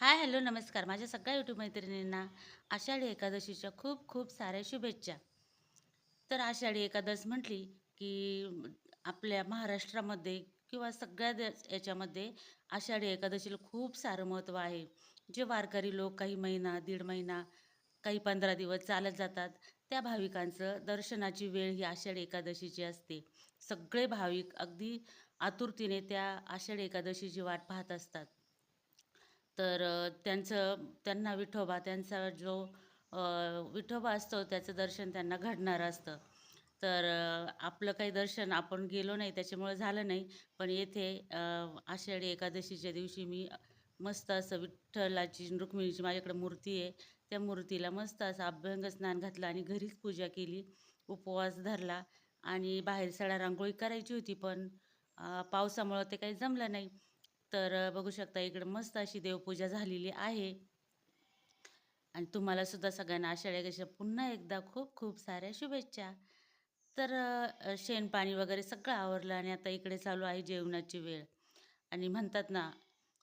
Hi hello नमस्कार. माझ्या सगळ्या यूट्यूब मैत्रिणींना आषाढी एकादशीच्या खूप खूप साऱ्या शुभेच्छा. तर आषाढी एकादश म्हटली की आपल्या महाराष्ट्रामध्ये किंवा सगळ्या याच्यामध्ये आषाढी एकादशीला खूप सारं महत्त्व आहे. जे वारकरी लोक काही महिना दीड महिना काही पंधरा दिवस चालत जातात त्या भाविकांचं दर्शनाची वेळ ही आषाढी एकादशीची असते. सगळे भाविक अगदी आतुरतेने त्या आषाढी एकादशीची वाट पाहत असतात. तर त्यांचं त्यांना विठोबा त्यांचा जो विठोबा असतो त्याचं दर्शन त्यांना घडणारं असतं. तर आपलं काही दर्शन आपण गेलो नाही त्याच्यामुळं झालं नाही. पण येथे आषाढी एकादशीच्या दिवशी मी मस्त असं विठ्ठलाची रुक्मिणीची माझ्याकडे मूर्ती आहे. त्या मूर्तीला मस्त असं अभ्यंग स्नान घातलं आणि घरीच पूजा केली उपवास धरला आणि बाहेर सडा रांगोळी करायची होती पण पावसामुळं ते काही जमलं नाही. तर बघू शकता इकडे मस्त अशी देवपूजा झालेली आहे. आणि तुम्हाला सुद्धा सगळ्यांना आषाढी कशा पुन्हा एकदा खूप खूप साऱ्या शुभेच्छा. तर शेणपाणी वगैरे सगळं आवरलं आणि आता इकडे चालू आहे जेवणाची वेळ. आणि म्हणतात ना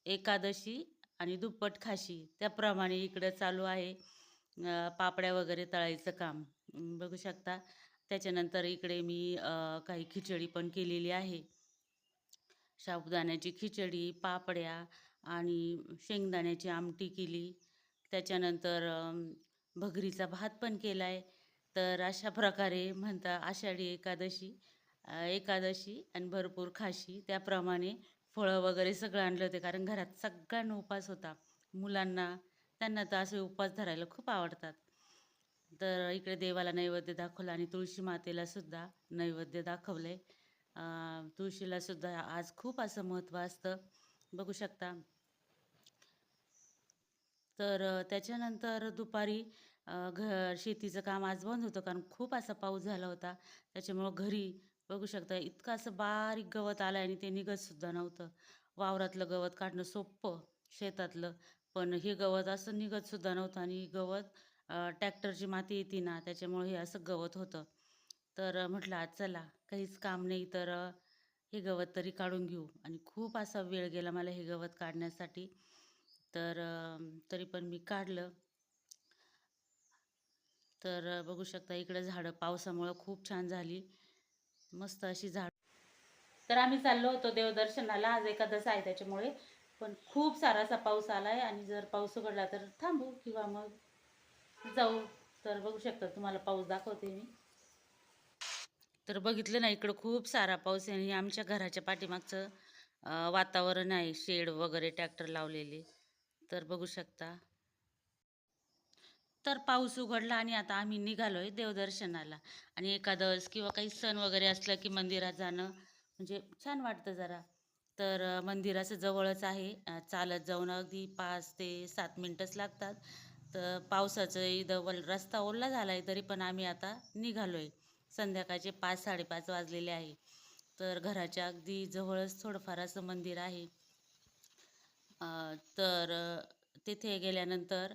एकादशी आणि दुप्पट खाशी त्याप्रमाणे इकडं चालू आहे. पापड्या वगैरे तळायचं काम. बघू शकता. त्याच्यानंतर इकडे मी काही खिचडी पण केलेली आहे. साबुदाण्याची खिचडी पापड्या आणि शेंगदाण्याची आमटी केली. त्याच्यानंतर भगरीचा भात पण केला आहे तर अशा प्रकारे म्हणता आषाढी एकादशी एकादशी आणि भरपूर खाशी. त्याप्रमाणे फळं वगैरे सगळं आणलं होते कारण घरात सगळ्यांना उपास होता. मुलांना त्यांना तर असे उपास धरायला खूप आवडतात. तर इकडे देवाला नैवेद्य दाखवला आणि तुळशी मातेला सुद्धा नैवेद्य दाखवलं आहे सुद्धा आज खूप असं महत्त्व असतं. बघू शकता. तर त्याच्यानंतर दुपारी घ शेतीचं काम आज बंद होतं कारण खूप असा पाऊस झाला होता. त्याच्यामुळं घरी बघू शकता इतकं असं बारीक गवत आलं आणि ते निघतसुद्धा नव्हतं. वावरातलं गवत काढणं सोपं शेतातलं. पण हे गवत असं निघतसुद्धा नव्हतं आणि गवत ट्रॅक्टरची माती येते ना त्याच्यामुळे हे असं गवत होतं. तर म्हटलं आज चला काहीच काम नाही तर हे गवत तरी काढून घेऊ. आणि खूप असा वेळ गेला मला हे गवत काढण्यासाठी. तर तरी पण मी काढलं. तर बघू शकता इकडं झाडं पावसामुळं खूप छान झाली. मस्त अशी झाड तर आम्ही चाललो होतो देवदर्शनाला. आज एकादश आहे त्याच्यामुळे. पण खूप सारा असा पाऊस आला आहे आणि जर पाऊस उघडला तर थांबू किंवा मग जाऊ. तर बघू शकता तुम्हाला पाऊस दाखवते मी. तर बघितलं ना इकडं खूप सारा पाऊस आहे आणि आमच्या घराच्या पाठीमागचं वातावरण आहे शेड वगैरे ट्रॅक्टर लावलेले. तर बघू शकता. तर पाऊस उघडला आणि आता आम्ही निघालो आहे देवदर्शनाला. आणि एकादश किंवा काही सण वगैरे असलं की मंदिरात जाणं म्हणजे छान वाटतं जरा. तर मंदिराचं जवळच आहे. चालत जाऊन अगदी पाच ते सात मिनटंच लागतात. तर पावसाचं इथं रस्ता ओला झाला आहे तरी पण आम्ही आता निघालो आहे संध्याकाळचे पाच साडेपाच वाजलेले आहे. तर घराच्या अगदी जवळच थोडंफार असं मंदिर आहे. तर तिथे गेल्यानंतर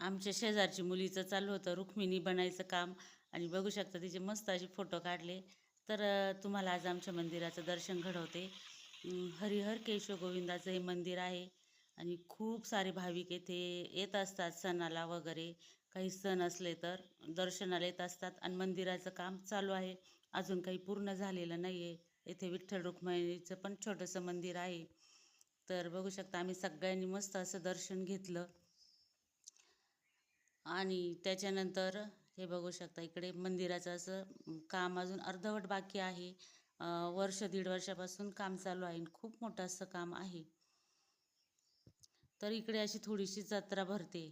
आमच्या शेजारची मुलीचं चालू होतं रुक्मिणी बनायचं काम. आणि बघू शकता तिचे मस्त असे फोटो काढले. तर तुम्हाला आज आमच्या मंदिराचं दर्शन घडवते. हरिहर केशव गोविंदाचं हे मंदिर आहे. आणि खूप सारे भाविक येथे येत असतात सणाला वगैरे. काही सण असले तर दर्शनाला येत असतात आणि मंदिराचं काम चालू आहे. अजून काही पूर्ण झालेलं नाही आहे येथे विठ्ठल रुक्मिणीचं पण छोटंसं मंदिर आहे. तर बघू शकता आम्ही सगळ्यांनी मस्त असं दर्शन घेतलं. आणि त्याच्यानंतर हे बघू शकता इकडे मंदिराचं असं काम अजून अर्धवट बाकी आहे. वर्ष दीड वर्षापासून काम चालू आहे आणि खूप मोठं असं काम आहे. तर इकडे अशी थोडीशी जत्रा भरते.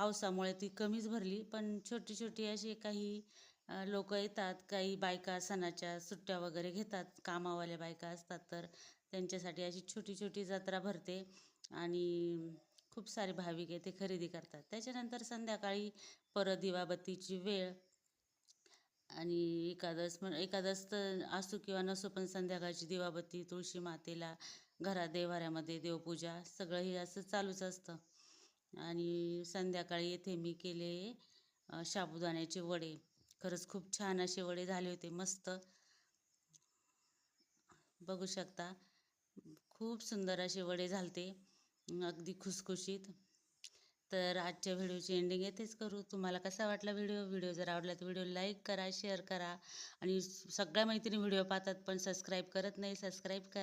पावसामुळे ती कमीच भरली. पण छोटी छोटी अशी काही लोक येतात काही बायका सणाच्या सुट्ट्या वगैरे घेतात कामावाल्या बायका असतात तर त्यांच्यासाठी अशी छोटी छोटी जत्रा भरते आणि खूप सारे भाविक येथे खरेदी करतात. त्याच्यानंतर संध्याकाळी परत दिवाबत्तीची वेळ आणि एकादश म्हण एकादश तर असो किंवा नसो पण संध्याकाळची दिवाबत्ती तुळशी मातेला घरात देवाऱ्यामध्ये देवपूजा सगळं हे असं चालूच असतं. आणि संध्याकाळी येथे मी केले शाबुदाण्याचे साबुदाण्याचे वडे. खरंच खूप छान असे वडे झाले होते मस्त. बघू शकता खूप सुंदर असे वडे झालते अगदी खुसखुशीत. तर आजच्या व्हिडिओची एंडिंग येथेच करू. तुम्हाला कसा वाटला व्हिडिओ? व्हिडिओ जर आवडला तर व्हिडिओ लाईक करा शेअर करा. आणि सगळ्या मैत्रिणी व्हिडिओ पाहतात पण सबस्क्राईब करत नाही सबस्क्राईब करा.